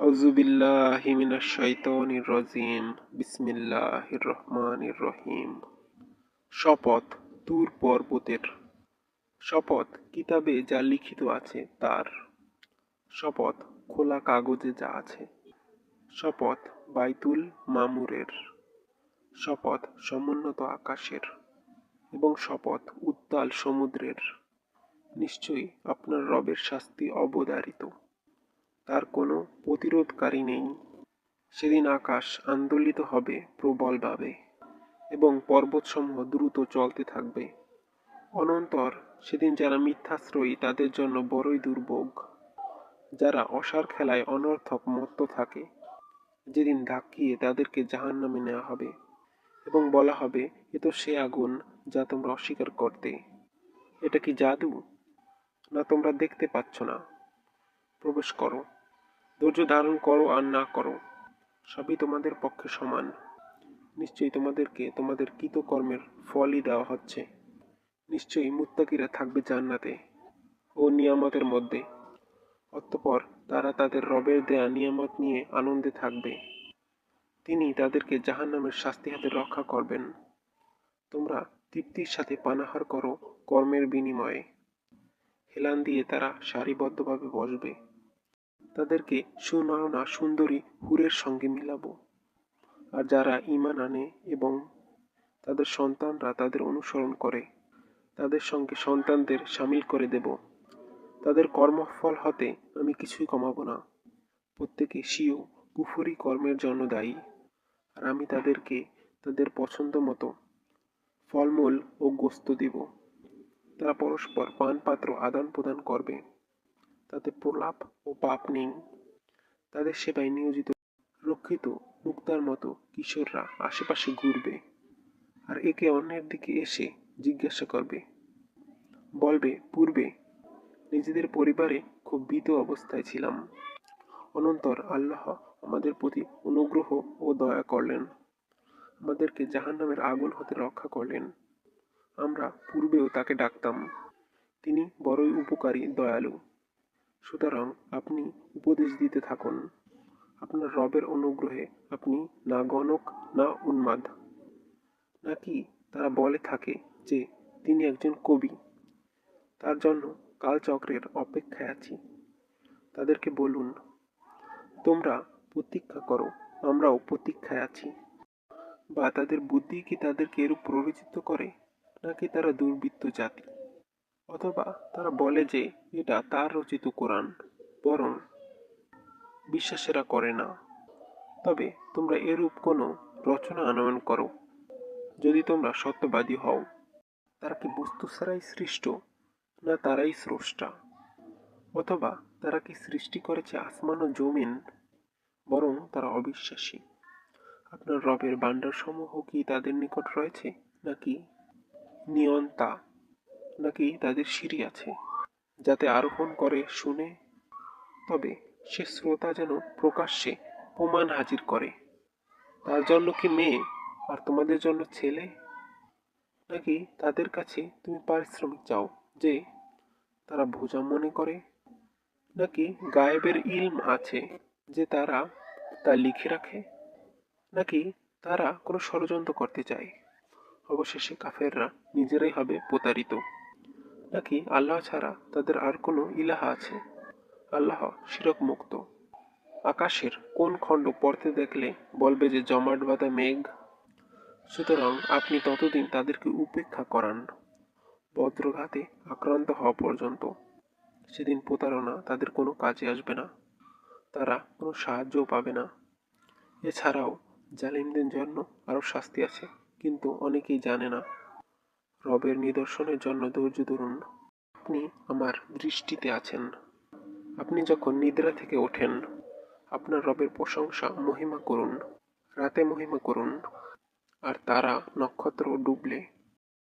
আউজুবিল্লাহি মিনাশ শাইতানির রাজিম। বিসমিল্লাহির রহমানির রহিম। শপথ, তুর পর্বতের। শপথ, কিতাবে যা লিখিত আছে তার। শপথ, খোলা কাগজে যা আছে। শপথ, বাইতুল মামুরের। শপথ, সমুন্নত আকাশের। এবং শপথ, উত্তাল সমুদ্রের। নিশ্চয়ই আপনার রবের শাস্তি অবধারিত। তার কোনো প্রতিরোধকারী নেই। সেদিন আকাশ আন্দোলিত হবে প্রবলভাবে এবং পর্বতসমূহ দ্রুত চলতে থাকবে। অনন্তর সেদিন যারা মিথ্যাশ্রয়ী, তাদের জন্য বড়ই দুর্ভোগ। যারা অসার খেলায় অনর্থক মত্ত থাকে, যেদিন ধাক্কিয়ে তাদেরকে জাহান নামে নেওয়া হবে এবং বলা হবে, এ তো সে আগুন যা তোমরা অস্বীকার করতে। এটা কি জাদু? না তোমরা দেখতে পাচ্ছ না। প্রবেশ করো। ধৈর্য ধারণ করো আর না করো, সবই তোমাদের পক্ষে সমান। নিশ্চয়ই তোমাদেরকে তোমাদের কৃতকর্মের ফলই দেওয়া হচ্ছে। নিশ্চয়ই মুত্তাকিরা থাকবে জান্নাতে ও নিয়ামতের মধ্যে। অতঃপর তারা তাদের রবের দেয়া নিয়ামত নিয়ে আনন্দে থাকবে। তিনি তাদেরকে জাহান্নামের শাস্তি হাতে রক্ষা করবেন। তোমরা তৃপ্তির সাথে পানাহার করো কর্মের বিনিময়ে। হেলান দিয়ে তারা সারিবদ্ধভাবে বসবে। তাদেরকে সুনয়না সুন্দরী হুরের সঙ্গে মিলাবো। আর যারা ঈমান আনে এবং তাদের সন্তানরা তাদের অনুসরণ করে, তাদের সঙ্গে সন্তানদের সামিল করে দেব। তাদের কর্মফল হতে আমি কিছুই কমাবো না। প্রত্যেকে স্বীয় কুফুরি কর্মের জন্য দায়ী। আর আমি তাদেরকে তাদের পছন্দ মতো ফলমূল ও গোস্ত দিব। তারা পরস্পর পানপাত্র আদান প্রদান করবে। তাতে প্রলাপ ও পাপ নেই। তাদের সেবায় নিয়োজিত, রক্ষিত, মুক্তার মতো কিশোররা আশেপাশে ঘুরবে আর একে অন্যের দিকে এসে জিজ্ঞাসা করবে। বলবে, পূর্বে নিজেদের পরিবারে খুব ভীত অবস্থায় ছিলাম। অনন্তর আল্লাহ আমাদের প্রতি অনুগ্রহ ও দয়া করলেন। আমাদেরকে জাহান্নামের আগুন হতে রক্ষা করলেন। আমরা পূর্বেও তাকে ডাকতাম। তিনি বড়ই উপকারী, দয়ালু। সুতরাং আপনি উপদেশ দিতে থাকুন। আপনার রবের অনুগ্রহে আপনি না গণক, না উন্মাদ। নাকি তারা বলে থাকে যে, তিনি একজন কবি। তার জন্য কালচক্রের অপেক্ষায় আছি। তাদেরকে বলুন, তোমরা প্রতীক্ষা করো, আমরাও প্রতীক্ষায় আছি। বা তাদের বুদ্ধি কি তাদেরকে এরূপ প্ররোচিত করে, নাকি তারা দুর্বৃত্ত জাতি? অথবা তারা বলে যে, এটা তার রচিত কোরআন, বরং বিশ্বাসেরা করে না। তবে তোমরা এরূপ কোনো রচনা আনয়ন করো, যদি তোমরা সত্যবাদী হও। তারা কি বস্তু ছাড়াই সৃষ্ট, না তারাই স্রষ্টা? অথবা তারা কি সৃষ্টি করেছে আসমান ও জমিন, বরং তারা অবিশ্বাসী? আপনার রবের ভাণ্ডার সমূহ কি তাদের নিকট রয়েছে, নাকি নিয়ন্তা? নাকি তাদের সিঁড়ি আছে, যাতে আরোহণ করে, শুনে। তবে সে শ্রোতা যেন প্রকাশ্যে প্রমাণ হাজির করে। তার জন্য কি মেয়ে আর তোমাদের জন্য ছেলে? নাকি তাদের কাছে তুমি পারিশ্রমিক চাও যে তারা বোঝা মনে করে? নাকি গায়েবের ইলম আছে যে তারা তা লিখে রাখে? নাকি তারা কোনো ষড়যন্ত্র করতে চায়? অবশেষে কাফেররা নিজেরাই হবে প্রতারিত। নাকি আল্লাহ ছাড়া তাদের আর কোনো ইলাহা আছে? আল্লাহ শিরক মুক্ত। আকাশের কোন খণ্ড পড়তে দেখলে বলবে যে জমাট বাঁধা মেঘ? সুতরাং আপনি ততদিন তাদেরকে উপেক্ষা করান। বজ্রঘাতে আক্রান্ত হওয়া পর্যন্ত সেদিন প্রতারণা তাদের কোনো কাজে আসবে না। তারা কোনো সাহায্যও পাবে না। এছাড়াও জালিমদের জন্য আরও শাস্তি আছে, কিন্তু অনেকেই জানে না রবের নিদর্শনের জন্য ধৈর্য ধরুন। আপনি আমার দৃষ্টিতে আছেন। আপনি যখন নিদ্রা থেকে ওঠেন, আপনার রবের প্রশংসা মহিমা করুন, রাতে মহিমা করুন, আর তারা নক্ষত্র ডুবলে